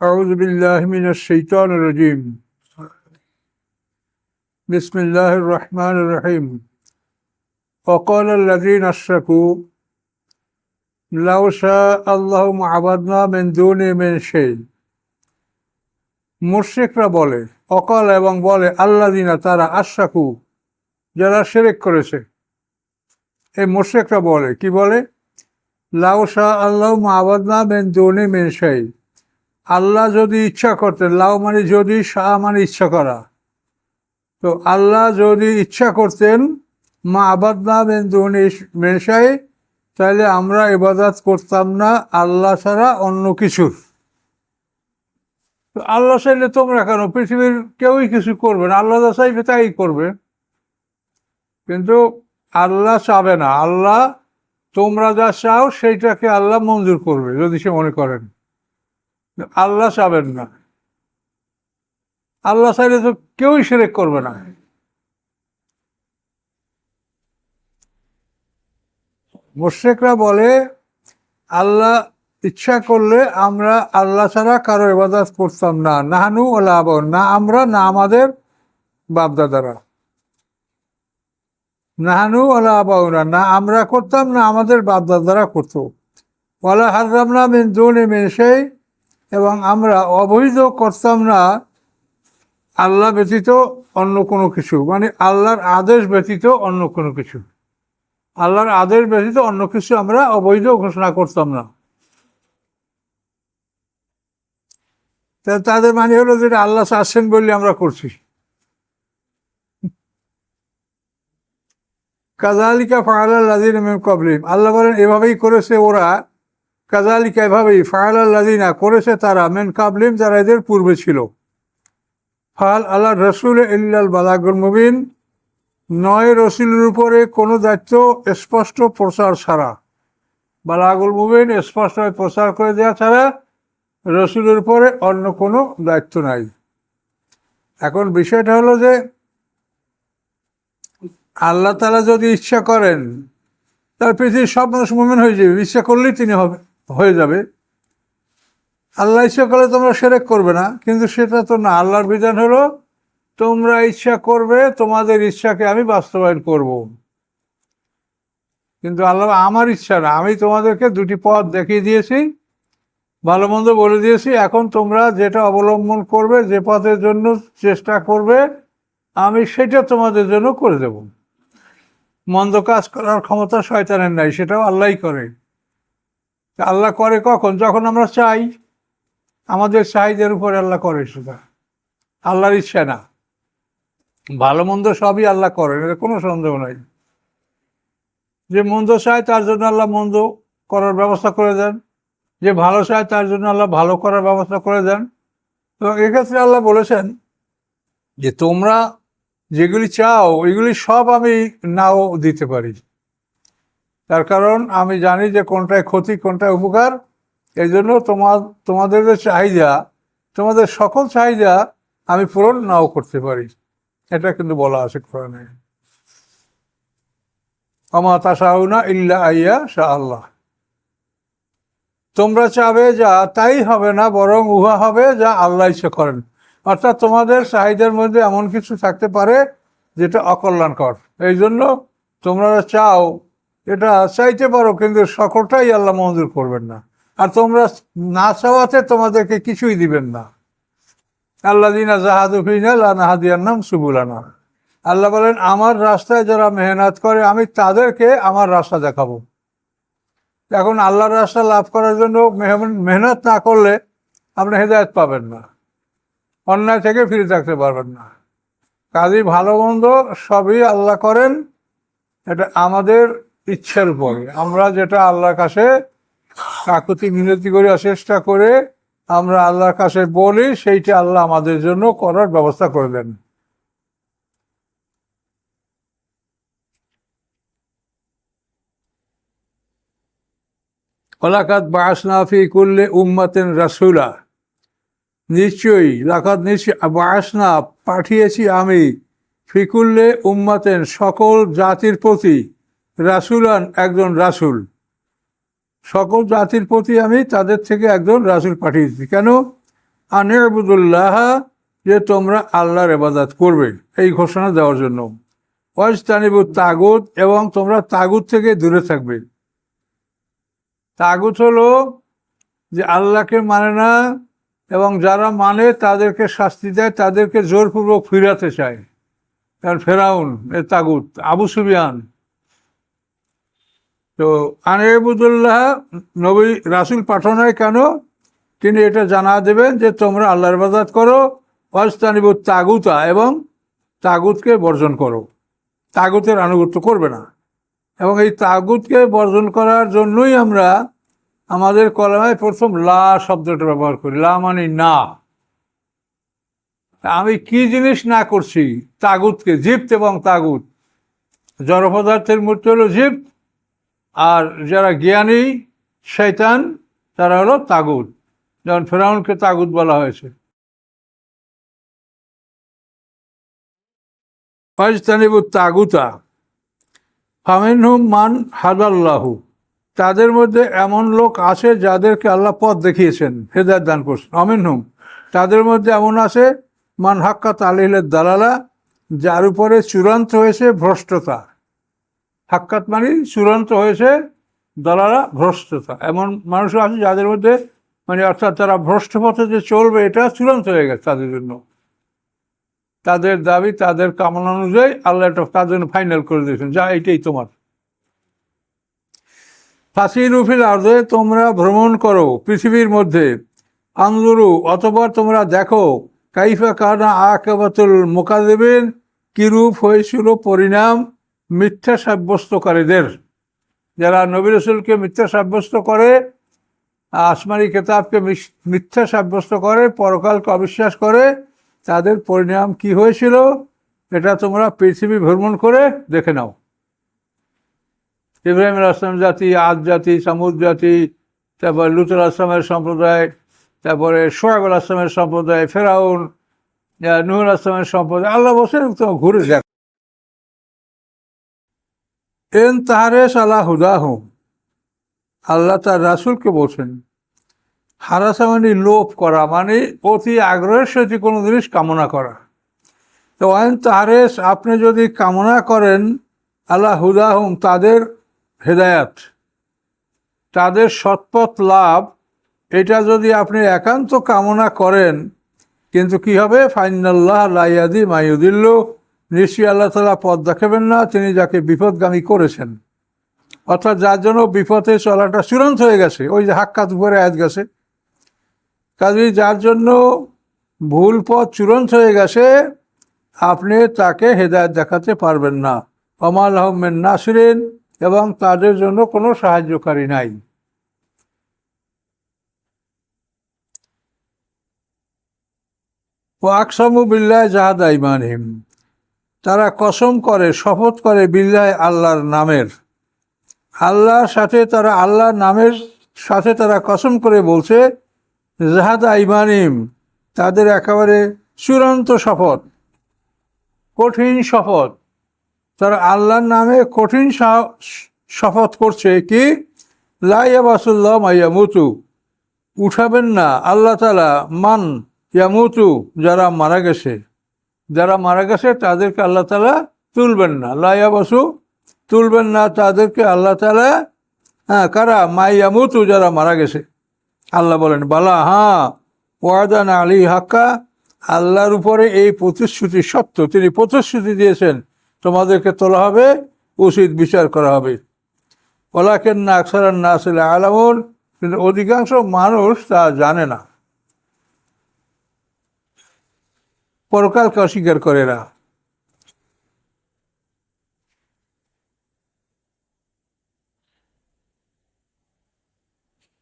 أعوذ بالله من الشيطان الرجيم بسم الله الرحمن الرحيم وقال الذين أشركوا لو شاء الله ما عبدنا من دونه من شيء মুশরিকরা বলে অকাল এবং বলে আল্লাদিনা তারা আশাকু যারা সেরেক করেছে এই মুশরিকরা বলে কি বলে লাউ শাহ আল্লাহ মাহবাদনা মেন দৌনে মেন শাহী আল্লাহ যদি ইচ্ছা করতেন, লাউ মানে যদি, শাহ মানে ইচ্ছা করা। তো আল্লাহ যদি ইচ্ছা করতেন, মা আবাদনা মেন দৌনে মেনসাই তাহলে আমরা ইবাদত করতাম না আল্লাহ ছাড়া অন্য কিছুর আল্লাহ চাইলে তোমরা কেন? পৃথিবীর কেউই কিছু করবে না। আল্লাহ চাইবে তাই করবে। কিন্তু আল্লাহ চাবে না। আল্লাহ তোমরা যা চাও, সেইটাকে আল্লাহ মঞ্জুর করবে, যদি সে মনে করেন। আল্লাহ চাবেন না। আল্লাহ চাইলে তো কেউই সেরেক করবে না। মোশেকরা বলে, আল্লাহ ইচ্ছা করলে আমরা আল্লাহ ছাড়া কারও ইবাদত করতাম না। নাহানু ওলা না আমরা, না আমাদের বাপদাদারা। নাহানু ওলা আবাউনা না আমরা করতাম, না আমাদের বাপদাদারা করতো। ওলা হাররামনা মিন দুনে মেশাই এবং আমরা অবৈধ করতাম না আল্লাহ ব্যতীত অন্য কোনো কিছু মানে আল্লাহর আদেশ ব্যতীত অন্য কোনো কিছু। আল্লাহর আদেশ ব্যতীত অন্য কিছু আমরা অবৈধ ঘোষণা করতাম না। তাদের মানে হলো যে আল্লাহ আসছেন বললে আমরা করছি। কাজালিকা ফায়ালাল্লাদিন কবলিম আল্লাহ বলেন, এভাবেই করেছে ওরা কাজালিকা এভাবেই ফায়ালাল্লাদিনা করেছে তারা, মেন কাবলিম যারা এদের পূর্বে ছিল। ফাল আল্লাহ রসুল ইল্লাল বালাগুল মুবিন, নয় রসুলের উপরে কোনো দায়িত্ব স্পষ্ট প্রচার ছাড়া। বালাগুল মুবিন স্পষ্টভাবে প্রচার করে দেওয়া ছাড়া রসুলের উপরে অন্য কোনো দায়িত্ব নাই। এখন বিষয়টা হলো যে, আল্লাহ তালা যদি ইচ্ছা করেন তার পৃথিবীর সব মানুষ মুমিন হয়ে যাবে, ইচ্ছা করলেই তিনি হবে হয়ে যাবে। আল্লাহ ইচ্ছা করলে তোমরা সেরেক করবে না, কিন্তু সেটা তো না। আল্লাহর বিধান হলো, তোমরা ইচ্ছা করবে, তোমাদের ইচ্ছাকে আমি বাস্তবায়ন করব। কিন্তু আল্লাহ আমার ইচ্ছা না, আমি তোমাদেরকে দুটি পথ দেখিয়ে দিয়েছি, ভালো মন্দ বলে দিয়েছি। এখন তোমরা যেটা অবলম্বন করবে, যে পথের জন্য চেষ্টা করবে, আমি সেটা তোমাদের জন্য করে দেব। মন্দ কাজ করার ক্ষমতা শয়তানের নাই, সেটাও আল্লাহই করে। আল্লাহ করে কখন? যখন আমরা চাই, আমাদের চাহিদার উপরে আল্লাহ করে সেটা আল্লাহর ইচ্ছা না। ভালো মন্দ সবই আল্লাহ করেন, এটা কোনো সন্দেহ নাই। যে মন্দ চায় তার জন্য আল্লাহ মন্দ করার ব্যবস্থা করে দেন। যে ভালো চায় তার জন্য আল্লাহ ভালো করার ব্যবস্থা করে দেন। তো এক্ষেত্রে আল্লাহ বলেছেন যে তোমরা যেগুলি চাও ওইগুলি সব আমি নাও দিতে পারি। কারণ আমি জানি যে কোনটায় ক্ষতি, কোনটায় উপকার। এই জন্য তোমার তোমাদের যে চাহিদা, তোমাদের সকল চাহিদা আমি পূরণ নাও করতে পারি। এটা কিন্তু বলা আছে কোরআনে। আমা তাসাউনা ইল্লা আইয়া শাহ আল্লাহ তোমরা চাবে যা তাই হবে না, বরং উহা হবে যা আল্লাহ ইচ্ছে করেন। অর্থাৎ তোমাদের চাহিদার মধ্যে এমন কিছু থাকতে পারে যেটা অকল্যাণকর। এই জন্য তোমরা চাও এটা চাইতে পারো, কিন্তু সকলটাই আল্লাহ মঞ্জুর করবেন না। আর তোমরা না চাওয়াতে তোমাদেরকে কিছুই দিবেন না। আল্লাহ দিনা জাহাদুফিনা নাহাদিয়ার নাম সুবুলানা। আল্লাহ বলেন, আমার রাস্তায় যারা মেহনত করে, আমি তাদেরকে আমার রাস্তা দেখাবো। এখন আল্লাহর রাস্তা লাভ করার জন্য মেহনত না করলে আপনি হেদায়ত পাবেন না। অন্যায় থেকে ফিরে থাকতে পারবেন না। কাজী ভালো মন্দ সবই আল্লাহ করেন। এটা আমাদের ইচ্ছার উপরে আমরা যেটা আল্লাহর কাছে কাকুতি মিনতি করে চেষ্টা করে আমরা আল্লাহর কাছে বলি, সেইটা আল্লাহ আমাদের জন্য করার ব্যবস্থা করে দেন ওলাকাত বাসনাফি করলে উম্মাতেন রাসুলা। নিশ্চয়ই লাকাত নিশ্চয় বাসনা পাঠিয়েছি আমি ফিকুল্লে উম্মাতেন সকল জাতির প্রতি। রাসুলান একজন রাসুল। সকল জাতির প্রতি আমি তাদের থেকে একজন রাসুল পাঠিয়েছি। কেন? আনিয়াবুদুল্লাহ যে তোমরা আল্লাহর এবাদাত করবে। এই ঘোষণা দেওয়ার জন্য। ওয়াজ তানিবু তাগুত, এবং তোমরা তাগুত থেকে দূরে থাকবে। তাগুত হলো যে আল্লাহকে মানে না, এবং যারা মানে তাদেরকে শাস্তি দেয়, তাদেরকে জোরপূর্বক ফিরাতে চায়। কারণ ফেরাউন, এ তাগুত, আবু সুবিয়ান তো আনিবুদুল্লাহ নবী রাসুল পাঠানোয় কেন? তিনি এটা জানা দেবেন যে তোমরা আল্লাহর বাজাত করো অস্তানিবু তাগুতা, এবং তাগুতকে বর্জন করো। তাগুতের আনুগত্য করবে না। এবং এই তাগুতকে বর্জন করার জন্যই আমরা আমাদের কলমায় প্রথম লা শব্দটা ব্যবহার করি। লা মানে না। আমি কি জিনিস না করছি? তাগুতকে, জিপ্ত এবং তাগুত। জড় পদার্থের মূর্তি হলো জিপ্ত। আর যারা জ্ঞানী শৈতান তারা হলো তাগুদ যেমন ফেরাউনকে তাগুদ বলা হয়েছে। ফাজতানিবু তাগুতা, ফামিনহুম মান হাদাল্লাহু, তাদের মধ্যে এমন লোক আছে যাদেরকে আল্লাহ পথ দেখিয়েছেন, হেদায়ত দান করছেন। অমিনহুম তাদের মধ্যে এমন আছে, মান হাক্কা আলিলের দালালা, যার উপরে চূড়ান্ত হয়েছে ভ্রষ্টতা। হাক্কাত মানে চূড়ান্ত হয়েছে দলালা ভ্রষ্টতা। এমন মানুষ আছে যাদের মধ্যে মানে অর্থাৎ তারা ভ্রষ্ট পথে যে চলবে, এটা চূড়ান্ত হয়ে গেছে তাদের জন্য। তাদের দাবি, তাদের কামনা অনুযায়ী আল্লাহ এটা তাদের জন্য ফাইনাল করে দিয়েছেন। যা এটাই তোমার। ফাঁসি রুফিল আর্দে তোমরা ভ্রমণ করো পৃথিবীর মধ্যে। আন্দুরু অথবা তোমরা দেখো, কাইফা কানা আকাবাতুল মোকাদেবেন কিরূপ হয়েছিল, পরিণাম মিথ্যা সাব্যস্তকারীদের। যারা নবী রসুলকে মিথ্যা সাব্যস্ত করে, আসমানি কেতাবকে মিথ্যা সাব্যস্ত করে, পরকালকে অবিশ্বাস করে, তাদের পরিণাম কি হয়েছিল? এটা তোমরা পৃথিবী ভ্রমণ করে দেখে নাও। ইব্রাহিম আসলাম জাতি, আদ জাতি, সামুদ জাতি, তারপর লুতুল আসলামের সম্প্রদায়, তারপরে সোহাগ আসলামের সম্প্রদায়, ফেরাউন নুহুল আসলামের সম্প্রদায়, আল্লাহ বসে ঘুরে দেখ এন তাহারে সালা হুদাহ আল্লাহ তার রাসুলকে বলছেন হারাসা মানে লোভ করা মানে অতি আগ্রহের সাথে কোনো জিনিস কামনা করা। তো ওয়াইন তাহারেস আপনি যদি কামনা করেন, আল্লাহ হুদাহুম তাদের হেদায়াত, তাদের সৎপথ লাভ, এটা যদি আপনি একান্ত কামনা করেন, কিন্তু কি হবে? ফাইনাল্লাহ লাইয়াদি মাইউদিল্ল নিশ্চয়ই আল্লাহ তালা পথ দেখাবেন না, তিনি যাকে বিপদগামী করেছেন। অর্থাৎ যার জন্য বিপথে চলাটা চূড়ান্ত হয়ে গেছে। ওই যে হাক্কাত উপরে আয়াত গেছে। কাজেই যার জন্য ভুল পথ চূড়ান্ত হয়ে গেছে, আপনি তাকে হেদায়ত দেখাতে পারবেন না। অমাল আহমেদ নাসরিন, এবং তাদের জন্য কোনো সাহায্যকারী নাই। ও আকসামু বিল্লাহ জাহাদ ইমানহিম। তারা কসম করে, শপথ করে বিল্লাহ আল্লাহর নামের। আল্লাহর সাথে তারা, আল্লাহর নামের সাথে তারা কসম করে বলছে, জাহাদ ইমানিম, তাদের একেবারে চূড়ান্ত শপথ, কঠিন শপথ। তারা আল্লাহর নামে কঠিন শপথ করছে কি লাইয়াবাসুল্লাহ মাইয়ামুতু উঠাবেন না। আল্লাহ তালা মান ইয়ামুতু, যারা মারা গেছে। যারা মারা গেছে তাদেরকে আল্লাহ তালা তুলবেন না। লাইয়া বসু তুলবেন না তাদেরকে আল্লাহ তালা। হ্যাঁ কারা? মাইয়ামুতু যারা মারা গেছে। আল্লাহ বলেন, বালা হ্যাঁ ওয়াদান আলী হাক্কা, আল্লাহর উপরে এই প্রতিশ্রুতি সত্য। তিনি প্রতিশ্রুতি দিয়েছেন, তোমাদেরকে তোলা হবে, উচিত বিচার করা হবে। ওলাকেন না আকসারান না আসলে আলামুন, কিন্তু অধিকাংশ মানুষ তা জানে না। পরকালকে অস্বীকার করে না।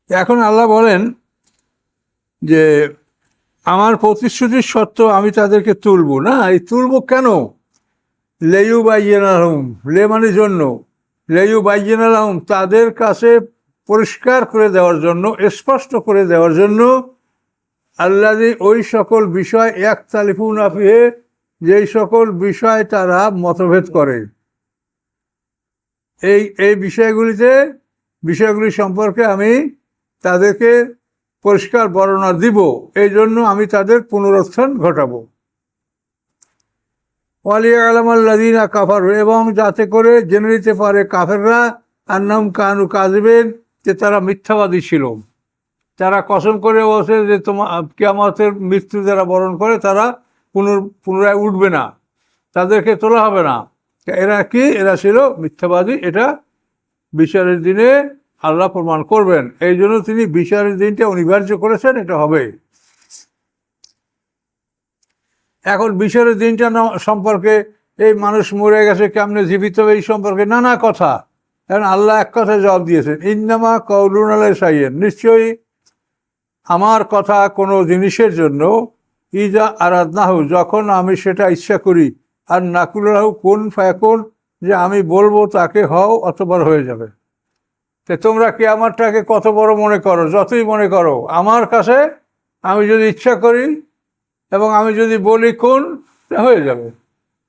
এখন আল্লাহ বলেন যে, আমার প্রতিশ্রুতির সত্য আমি তাদেরকে তুলব। না, এই তুলব কেন? লেয়ু বাইজেনালহম লে মানে জন্য। লেয়ু বাইজেনালহম তাদের কাছে পরিষ্কার করে দেওয়ার জন্য, স্পষ্ট করে দেওয়ার জন্য আল্লাহ ওই সকল বিষয় এক তালিফুন আফিহে, যেই সকল বিষয় তারা মতভেদ করে। এই এই বিষয়গুলিতে, বিষয়গুলি সম্পর্কে আমি তাদেরকে পরিষ্কার বর্ণনা দিব, এই জন্য আমি তাদের পুনরুত্থান ঘটাবো। ওয়ালিয়া আলামাল্লাদিনা কাফার, এবং যাতে করে জেনে নিতে পারে কাফেররা আন্নাম কানু কাজবেন যে তারা মিথ্যাবাদী ছিল। তারা কসম করে বসে যে তোমার কেয়ামতের মৃত্যু যারা বরণ করে তারা পুনর, পুনরায় উঠবে না। তাদেরকে তোলা হবে না। এরা কি? এরা ছিল মিথ্যাবাদী। এটা বিচারের দিনে আল্লাহ প্রমাণ করবেন। এই জন্য তিনি বিচারের দিনটা অনিবার্য করেছেন, এটা হবে। এখন বিচারের দিনটা সম্পর্কে এই মানুষ মরে গেছে, কেমনে জীবিত এই সম্পর্কে নানা কথা। এখন আল্লাহ এক কথায় জবাব দিয়েছেন ইন্দামা কৌলুন আলাই সাইয়েন নিশ্চয়ই আমার কথা কোনো জিনিসের জন্য, ইজা আরাধনাহু যখন আমি সেটা ইচ্ছা করি, আর নাকুলাহু কোন ফায়াকুন যে আমি বলব তাকে হও অতবার হয়ে যাবে। তো তোমরা কি আমারটাকে কত বড় মনে করো? যতই মনে করো, আমার কাছে আমি যদি ইচ্ছা করি এবং আমি যদি বলি কোন হয়ে যাবে।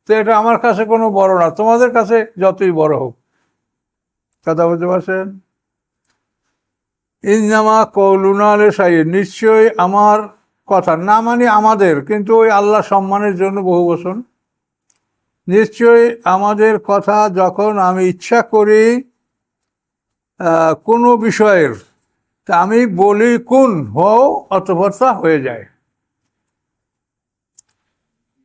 তো এটা আমার কাছে কোনো বড় না, তোমাদের কাছে যতই বড় হোক। কথা বলতে পারছেন? ইনজামা কৌলুনালে সাইয়ে নিশ্চয়ই আমার কথা, না মানে আমাদের, কিন্তু ওই আল্লাহ সম্মানের জন্য বহু বছর নিশ্চয়ই আমাদের কথা যখন আমি ইচ্ছা করি কোনো বিষয়ের, তা আমি বলি কোন, হও অতপর তা হয়ে যায়।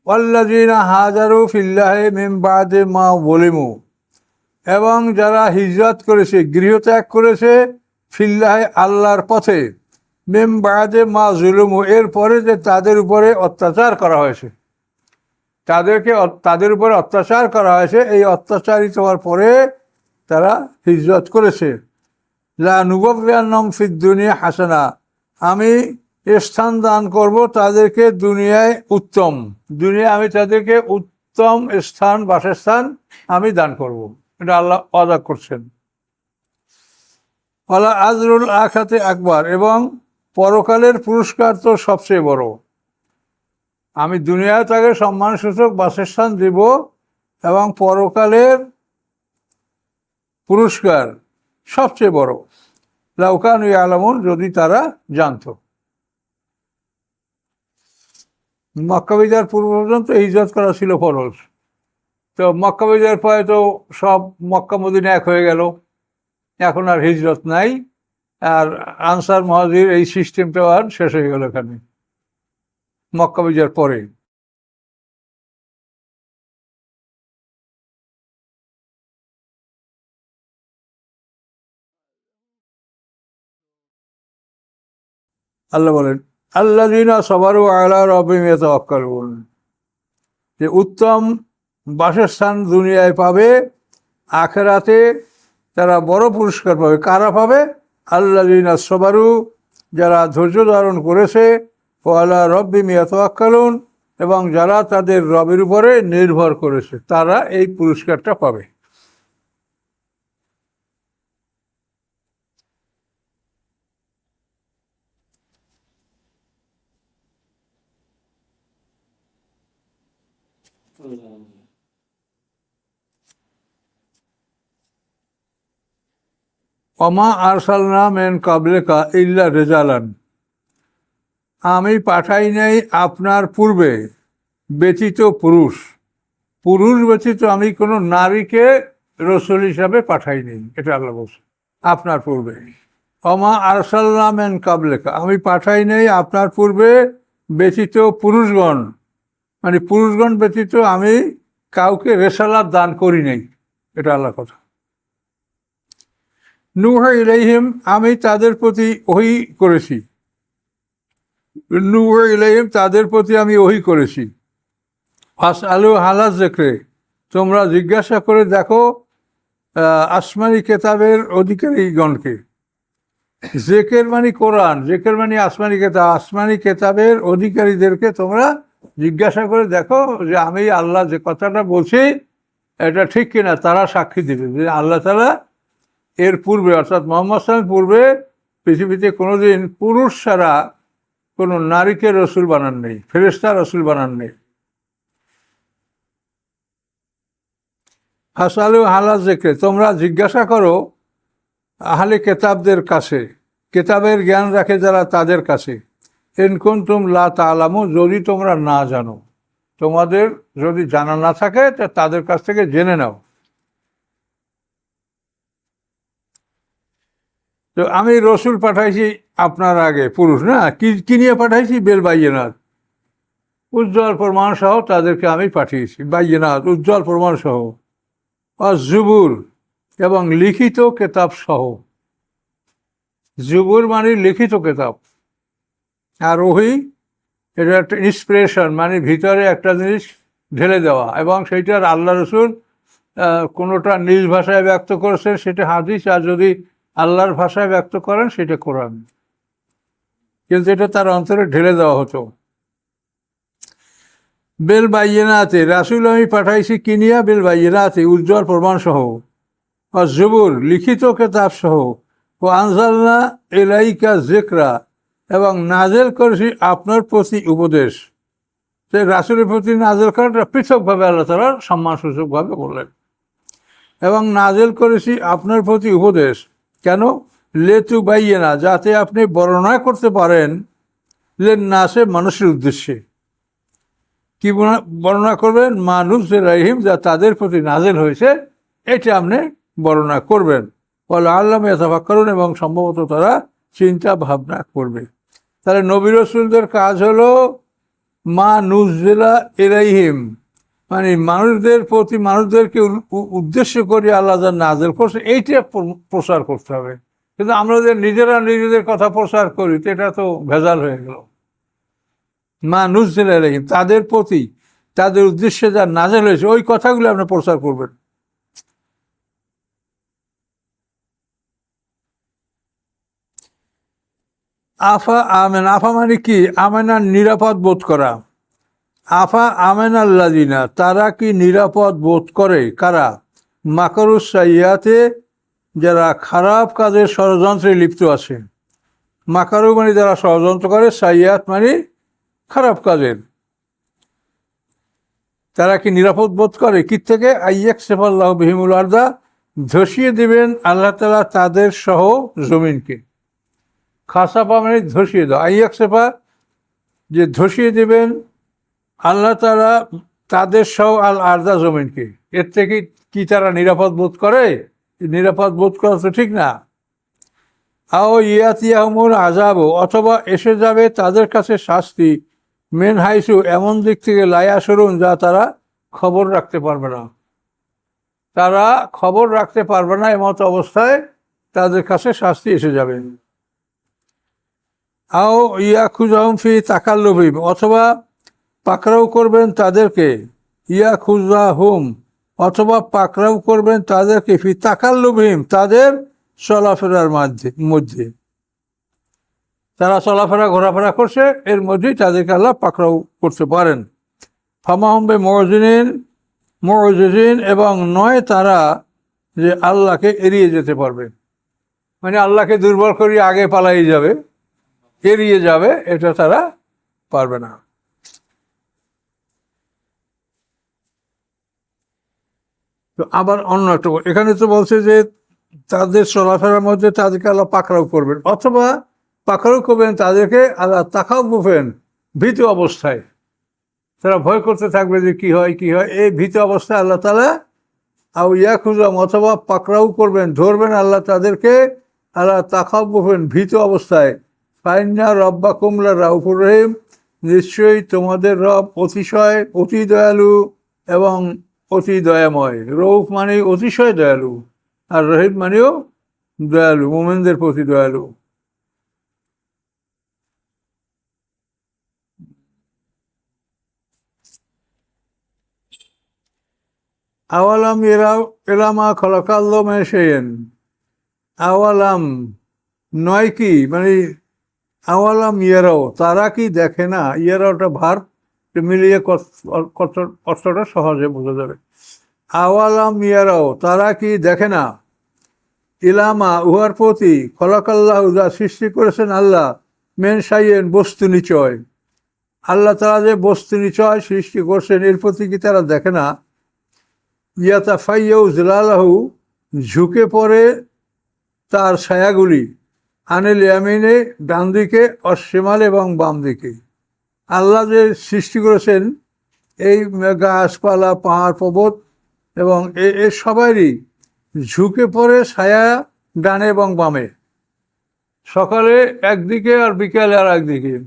ওয়াল্লাযীনা হাজারু ফিল্লাহি মিন বাদে মা বলিমু এবং যারা হিজরত করেছে, গৃহত্যাগ করেছে ফিল্লাহে আল্লাহর পথে মেম বাদে মা জুলুমু এর পরে যে তাদের উপরে অত্যাচার করা হয়েছে। তাদেরকে তাদের উপরে অত্যাচার করা হয়েছে, এই অত্যাচারিত হওয়ার পরে তারা হিজরত করেছে। লা নুবাবিয়ান্নম ফিদ দুনিয়া হাসানা, আমি স্থান দান করব তাদেরকে দুনিয়ায় উত্তম। দুনিয়া আমি তাদেরকে উত্তম স্থান, বাসস্থান আমি দান করব। এটা আল্লাহ অদা করছেন। আল্লাহ আজরুল আখাতে আকবার, এবং পরকালের পুরস্কার তো সবচেয়ে বড়। আমি দুনিয়ায় তাকে সম্মানসূচক বাসস্থান দিব এবং পরকালের পুরস্কার সবচেয়ে বড়। লাউকান আলমন যদি তারা জানতো। মক্কা বিজয়ের পূর্ব পর্যন্ত হিজরত করা ছিল ফরজ। তো মক্কা বিজয়ের পরে তো সব মক্কা মদিনা এক হয়ে গেল। এখন আর হিজরত নাই, আর আনসার মহাজির এই সিস্টেমটাও আর শেষ হয়ে গেল এখানে, মক্কা বিজয়ের পরে। আল্লাহ বলেন আল্লাহ সবারও আলা রবিম তাওয়াক্কালুন যে উত্তম বাসস্থান দুনিয়ায় পাবে, আখেরাতে তারা বড় পুরস্কার পাবে। কারা পাবে? আল্লাহ সবারু, যারা ধৈর্য ধারণ করেছে ও আল্লাহ রব্বি মিয়াতোয়াক্কালুন এবং যারা তাদের রবের উপরে নির্ভর করেছে, তারা এই পুরস্কারটা পাবে। অমা আরসালনা মেন কাবলেকা ইল্লা রেজালান। আমি পাঠাই নাই আপনার পূর্বে ব্যতীত পুরুষ। পুরুষ ব্যতীত আমি কোনো নারীকে রসুল হিসাবে পাঠাইনি এটা আল্লাহ বলছে, আপনার পূর্বে। অমা আরসালনা মেন কাবলেকা আমি পাঠাই নাই আপনার পূর্বে ব্যতীত পুরুষগণ। মানে পুরুষগণ ব্যতীত আমি কাউকে রেসালাত দান করি নাই, এটা আল্লাহ কথা। নুহা ইলাইহিম, আমি তাদের প্রতি ওহি করেছি। নুহা ইলাইহিম, তাদের প্রতি আমি ওহি করেছি। ফাস আলু হালাস জেকরে তোমরা জিজ্ঞাসা করে দেখো আসমানি কেতাবের অধিকারীগণকে। জেকের মানে কোরআন জেকের মানে আসমানি কেতাব, আসমানি কেতাবের অধিকারীদেরকে তোমরা জিজ্ঞাসা করে দেখো যে আমি আল্লাহ যে কথাটা বলছি, এটা ঠিক কিনা, তারা সাক্ষী দেবে যে আল্লাহ তালা এর পূর্বে, অর্থাৎ মোহাম্মদ সালামের পূর্বে পৃথিবীতে কোনোদিন পুরুষ ছাড়া কোনো নারীকে রসুল বানান নেই ফেরেস্তা রসুল বানান নেই। হাসালু হালা জেকে তোমরা জিজ্ঞাসা করো আহলে কেতাবদের কাছে, কেতাবের জ্ঞান রাখে যারা তাদের কাছে। এনকুন তুম লা তালামু যদি তোমরা না জানো, তোমাদের যদি জানা না থাকে, তা তাদের কাছ থেকে জেনে নাও। তো আমি রসুল পাঠাইছি আপনার আগে, পুরুষ না? কি নিয়ে পাঠাইছি? বেল বাইয়েনাথ। উজ্জ্বল প্রমাণ সহ তাদেরকে আমি পাঠিয়েছি। বাইয়েনাথ, উজ্জ্বল প্রমাণ সহ। জুবুর এবং লিখিত কেতাব সহ। জুবুর মানে লিখিত কেতাব। আর ওহি, এটা একটা ইন্সপিরেশন মানে ভিতরে একটা জিনিস ঢেলে দেওয়া। এবং সেইটার আল্লাহ রসুল কোনোটা নিজ ভাষায় ব্যক্ত করেছেন, সেটা হাদিস, আর যদি আল্লাহর ভাষায় ব্যক্ত করেন, সেটা কোরআন। কিন্তু এটা তার অন্তরে ঢেলে দেওয়া হতো। বেল বাইয়েনাতে, রাসুল আমি পাঠাইছি কিনিয়া বেল বাইয়েনাতে, উজ্জ্বল প্রমাণ সহ। ও জুবুর, লিখিত কেতাব সহ। ও আনজালনা এলাইকা জেকরা, এবং নাজেল করেছি আপনার প্রতি উপদেশ। সে রাসুলের প্রতি নাজেল করাটা পৃথকভাবে আল্লাহ তালা সম্মানসূচকভাবে বললেন। এবং নাজেল করেছি আপনার প্রতি উপদেশ। কেন? লেতু বাইয়ে না, যাতে আপনি বর্ণনা করতে পারেন লেন নাসে মানুষের উদ্দেশ্যে। কি বর্ণনা- করবেন? মানুষ রাহিম, যা তাদের প্রতি নাজেল হয়েছে, এটা আপনি বর্ণনা করবেন। বলে আল্লাহ করুন এবং সম্ভবত তারা চিন্তা ভাবনা করবে। তাহলে নবী রসুলদের কাজ হলো মা নুজেলা এরাইহিম মানে মানুষদের প্রতি মানুষদেরকে উদ্দেশ্য করে আল্লাহ যা নাজেল করছে এইটা প্র- প্রচার করতে হবে। কিন্তু আমরা যে নিজেরা নিজেদের কথা প্রচার করি, তো এটা তো ভেজাল হয়ে গেল। মা নুজেলা এরাইহিম তাদের প্রতি তাদের উদ্দেশ্যে যা নাজেল হয়েছে, ওই কথাগুলো আপনি প্রচার করবেন। আফা আমেন, আফা মানে কি? আমেনার নিরাপদ বোধ করা। আফা আমেন আল্লাদিনা তারা কি নিরাপদ বোধ করে? কারা? মাকরুস সাইয়াতে যারা খারাপ কাজের ষড়যন্ত্রে লিপ্ত আছে। মাকারু মানে যারা ষড়যন্ত্র করে সাইয়াত মানে খারাপ কাজের। তারা কি নিরাপদ বোধ করে? কি থেকে আইয়াক সেফাল্লাহ বিহিমুল আর্দা, ধসিয়ে দিবেন আল্লাহ তালা তাদের সহ জমিনকে। খাসাপা মানে ধসিয়ে দাও আইয়াক সেফা যে ধসিয়ে দেবেন আল্লাহ তারা তাদের সহ আল আর্দা জমিনকে। এর থেকে কি তারা নিরাপদ বোধ করে? নিরাপদ বোধ করা তো ঠিক না। আও ইয়াতিয়াহমুল আজাব অথবা এসে যাবে তাদের কাছে শাস্তি। মেন হাইসু, এমন দিক থেকে লায়া সরুন যা তারা খবর রাখতে পারবে না। তারা খবর রাখতে পারবে না, এমত অবস্থায় তাদের কাছে শাস্তি এসে যাবে। আও ইয়া ফি তাকাল্লভিম অথবা পাকড়াও করবেন তাদেরকে, ইয়া খুজা হুম, অথবা পাকড়াও করবেন তাদেরকে, ফি তাকাল্লভিম তাদের চলাফেরার মধ্যে মধ্যে। তারা চলাফেরা, ঘোরাফেরা করছে, এর মধ্যেই তাদেরকে আল্লাহ পাকড়াও করতে পারেন। ফামাহম্বে মরজিনের মরজিন এবং নয় তারা যে আল্লাহকে এড়িয়ে যেতে পারবে। মানে আল্লাহকে দুর্বল করিয়ে আগে পালাই যাবে, এড়িয়ে যাবে, এটা তারা পারবে না। তো আবার অন্য একটা এখানে তো বলছে যে তাদের চলাফেরার মধ্যে তাদেরকে আল্লাহ পাকড়াও করবেন। অথবা পাকড়াও করবেন, তাদেরকে আল্লাহ তাকাও বুফেন ভীত অবস্থায়। তারা ভয় করতে থাকবে যে কি হয় কি হয়। এই ভীত অবস্থায় আল্লাহ তালা আউ ইয়া খুঁজলাম অথবা পাকড়াও করবেন, ধরবেন আল্লাহ তাদেরকে, আল্লাহ তাকাও বুফেন ভীত অবস্থায়। ফাইন্না রব্বা কুমলা রাউফুর রহিম। নিশ্চয়ই তোমাদের রব অতিশয়, অতি দয়ালু এবং অতি দয়াময়। রৌফ মানে অতিশয় দয়ালু আর রহিম মানেও দয়ালু, মোমেনদের প্রতি দয়ালু। আওয়ালাম এরা এলামা খলাকাল্লো মেশেন আওয়ালাম নয় কি? মানে আওয়ালাম ইয়ারাও, তারা কি দেখে না? ইয়ারাওটা ভার মিলিয়ে কষ্ট- কষ্ট- কষ্টটা সহজে বোঝা যাবে। আওয়ালাম ইয়ারাও, তারা কি দেখে না? ইলামা, উহার প্রতি খলাকাল্লাহ, যা সৃষ্টি করেছেন আল্লাহ, মেন সাইয়েন বস্তু নিচয়। আল্লাহ তারা যে বস্তু নিচয় সৃষ্টি করছেন, এর প্রতি কি তারা দেখে না? ইয়াতা ফাইয়াউ জিলালাহু, ঝুঁকে পড়ে তার ছায়াগুলি, আনিল ইয়ামিনে ডান দিকে অসীমাল এবং বাম দিকে আল্লাহ যে সৃষ্টি করেছেন, এই গাছপালা, পাহাড়, পর্বত এবং এ- সবারই ঝুঁকে পড়ে ছায়া ডানে এবং বামে। সকালে একদিকে আর বিকালে আর একদিকে।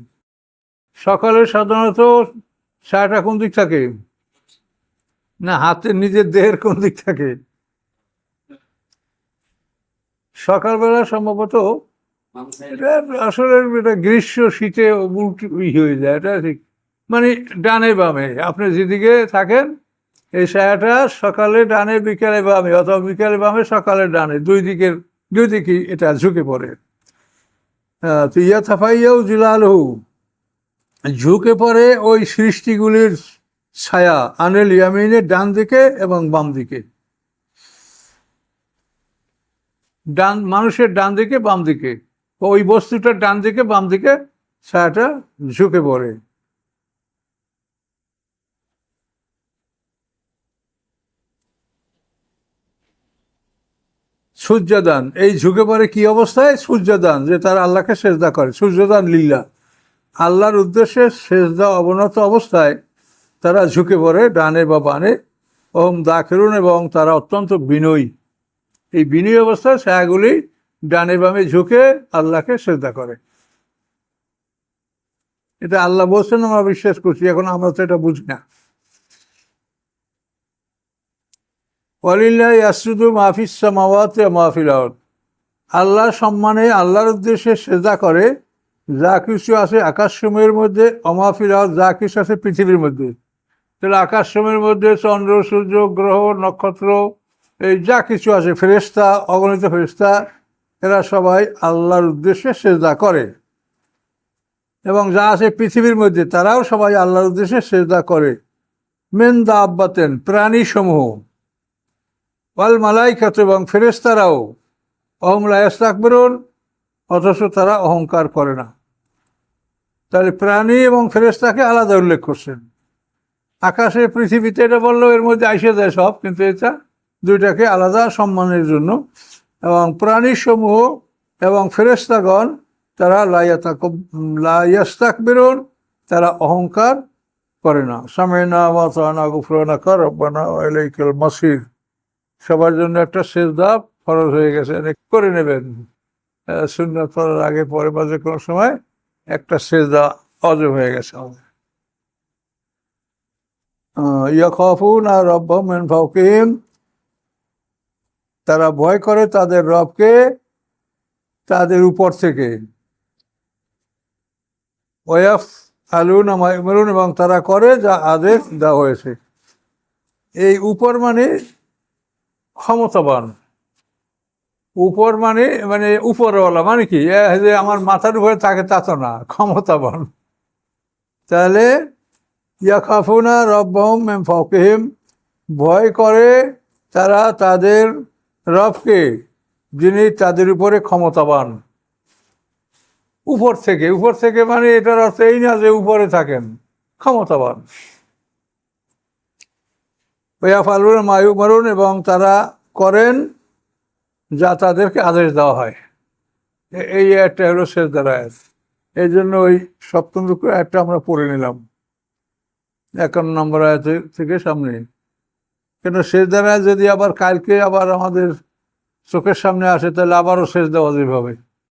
সকালে সাধারণত ছায়াটা কোন দিক থাকে? না হাতের নিজের দেহের কোন দিক থাকে? সকালবেলা সম্ভবত এটা আসলে এটা গ্রীষ্ম, শীতে উল্টি হয়ে যায়, এটা ঠিক। মানে ডানে বামে, আপনি যেদিকে থাকেন, এই ছায়াটা সকালে ডানে, বিকালে বামে, অথবা বিকালে বামে, সকালে ডানে, দুই দিকের, দুই দিকেই এটা ঝুঁকে পড়ে। তো ইয়া থাফাইয়াও জিলালহু, ঝুঁকে পড়ে ওই সৃষ্টিগুলির ছায়া, আনেল ইয়ামিনের ডান দিকে এবং বাম দিকে। ডান, মানুষের ডান দিকে, বাম দিকে। ওই বস্তুটার ডান দিকে, বাম দিকে ছায়াটা ঝুঁকে পড়ে। সূর্যদান, এই ঝুঁকে পড়ে কি অবস্থায়? সূর্যদান, যে তারা আল্লাহকে সেজদা করে। সূর্যদান লীলা। আল্লাহর উদ্দেশ্যে সেজদা অবনত অবস্থায় তারা ঝুঁকে পড়ে ডানে বা বানে ওম দাখিরুন এবং তারা অত্যন্ত বিনয়ী। এই বিনয়ী অবস্থায় ছায়াগুলি ডানে বামে ঝুঁকে আল্লাহকে সেজদা করে। এটা আল্লাহ বলছেন, আমরা বিশ্বাস করছি, এখন আমরা তো এটা বুঝি না। আল্লাহর সম্মানে, আল্লাহর উদ্দেশ্যে সেজদা করে, যা কিছু আছে আকাশসমূহের মধ্যে অমাহফিল যা কিছু আছে পৃথিবীর মধ্যে। তাহলে আকাশসমূহের মধ্যে চন্দ্র, সূর্য, গ্রহ, নক্ষত্র, এই যা কিছু আছে ফেরেস্তা অগণিত ফেরেস্তা এরা সবাই আল্লাহর উদ্দেশ্যে সেজদা করে। এবং যা আছে পৃথিবীর মধ্যে, তারাও সবাই আল্লাহর উদ্দেশ্যে সেজদা করে। মেন দা আব্বাতেন প্রাণী সমূহ ওয়াল মালাইকাত এবং ফেরেস্তারাও অহম লায়াস্তাকবরুন অথচ তারা অহংকার করে না। তাহলে প্রাণী এবং ফেরেস্তাকে আলাদা উল্লেখ করছেন। আকাশে, পৃথিবীতে এটা বলল এর মধ্যে আইসে যায় সব, কিন্তু এটা দুইটাকে আলাদা সম্মানের জন্য এবং প্রাণী সমূহ এবং ফেরেস্তাগণ তারা লাইয়াতাক লাইয়াস্তাক বেরোন তারা অহংকার করে না। সামেনা মাতানা গুফরানা কর রব্বানা মাসির। সবার জন্য একটা সেজদা ফরজ হয়ে গেছে করে নেবেন। সুন্নত পড়ার আগে, পরে বা যে কোনো সময় একটা সেজদা অজব হয়ে গেছে আমাদের। ইয়াখাফুন আর রব্ব মেন ফাউকিম তারা ভয় করে তাদের রবকে তাদের উপর থেকে। ওয়াফ আলুন আমারুন এবং তারা করে যা আদেশ দেওয়া হয়েছে। এই উপর মানে ক্ষমতাবান। উপর মানে মানে উপরওয়ালা মানে কি? যে আমার মাথার উপরে তাকে তা তো না, ক্ষমতাবান। তাহলে ইয়াখাফুনা রব্বহম মেম ফকিহিম ভয় করে তারা তাদের রবকে, যিনি তাদের উপরে ক্ষমতাবান। উপর থেকে উপর থেকে মানে এটার অর্থ এই না যে উপরে থাকেন, ক্ষমতাবান। ওয়াফালুন মায়ু মারুন এবং তারা করেন যা তাদেরকে আদেশ দেওয়া হয়। এই একটা হলো শেষদার আয়াত এই জন্য ওই সপ্তম রুকু একটা আমরা পড়ে নিলাম। একান্ন নম্বর আয়াত থেকে সামনে। কেন শেষ দেওয়া যদি আবার কালকে আবার আমাদের চোখের সামনে আসে, তাহলে আবারও শেষ দেওয়া যেভাবে।